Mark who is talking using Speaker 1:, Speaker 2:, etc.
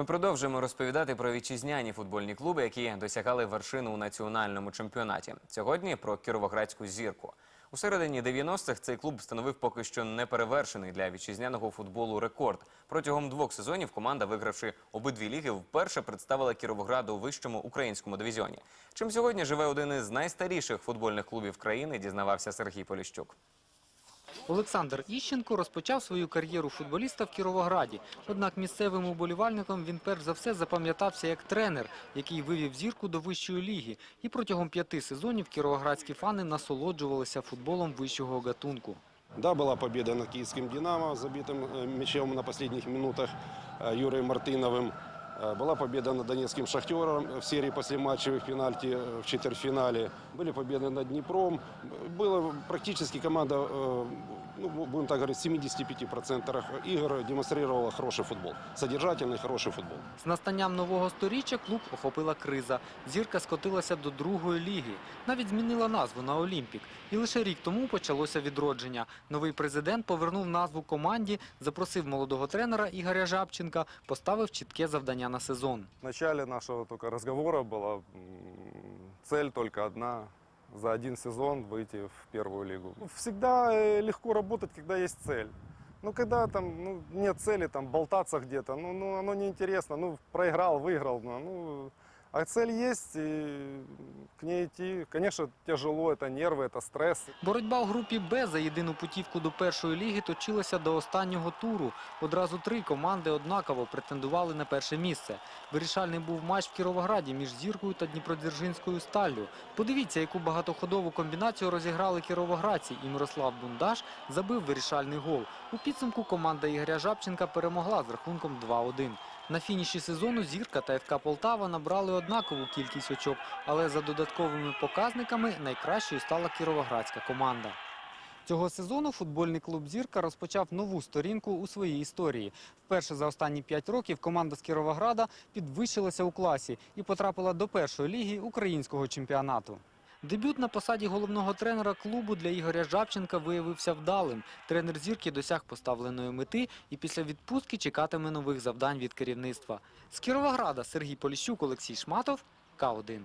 Speaker 1: Ми продовжуємо розповідати про вітчизняні футбольні клуби, які досягали вершини у національному чемпіонаті. Сьогодні про кіровоградську зірку. У середині 90-х цей клуб встановив поки що неперевершений для вітчизняного футболу рекорд. Протягом двох сезонів команда, вигравши обидві ліги, вперше представила Кіровограду у вищому українському дивізіоні. Чим сьогодні живе один із найстаріших футбольних клубів країни, дізнавався Сергій Поліщук.
Speaker 2: Олександр Іщенко розпочав свою кар'єру футболіста в Кіровограді. Однак місцевим уболівальникам він перш за все запам'ятався як тренер, який вивів зірку до вищої ліги. І протягом п'яти сезонів кіровоградські фани насолоджувалися футболом вищого гатунку.
Speaker 3: Да, была победа над киевским «Динамо», забитым э, мячом на последних минутах э, Юрием Мартыновым. Э, Была победа над донецким «Шахтером» в серии послематчевых пенальти э, в четвертьфинале. Были победы над «Днепром». Было практически команда, э, ну, будем так говорить, в 75% игр демонстрировала хороший футбол. Содержательный, хороший футбол.
Speaker 2: З настанням нового сторіччя клуб охопила криза. Зірка скотилася до другої ліги. Навіть змінила назву на Олімпік. І лише рік тому почалося відродження. Новий президент повернув назву команді, запросив молодого тренера Ігоря Жабченка, поставив чітке завдання на сезон.
Speaker 4: В начале нашего только разговора была м, цель только одна за один сезон выйти в первую лигу. Ну, Всегда э, легко работать, когда есть цель. Ну, когда там ну, нет цели, там болтаться где-то, ну, ну, оно неинтересно. Ну, проиграл, выиграл. Ну, ну, а цель есть, и к ней идти, конечно, тяжело, это нервы, это стресс.
Speaker 2: Боротьба у групі Б за єдину путівку до першої ліги точилася до останнього туру. Одразу три команди однаково претендували на перше місце. Вирішальний був матч в Кіровограді між зіркою та Дніпродзержинською сталлю. Подивіться, яку багатоходову комбінацію розіграли кіровоградці, і Мирослав Бундаш забив вирішальний гол. У підсумку команда Ігоря Жабченка перемогла з рахунком 2-1. На фініші сезону Зірка та ФК Полтава набрали однакову кількість очок, але за додатковими показниками найкращою стала кіровоградська команда. Цього сезону футбольний клуб Зірка розпочав нову сторінку у своїй історії. Вперше за останні п'ять років команда з Кіровограда підвищилася у класі і потрапила до першої ліги українського чемпіонату. Дебют на посаді головного тренера клубу для Ігоря Жабченка виявився вдалим. Тренер зірки досяг поставленої мети і після відпустки чекатиме нових завдань від керівництва. З Кіровограда Сергій Поліщук, Олексій Шматов, К1.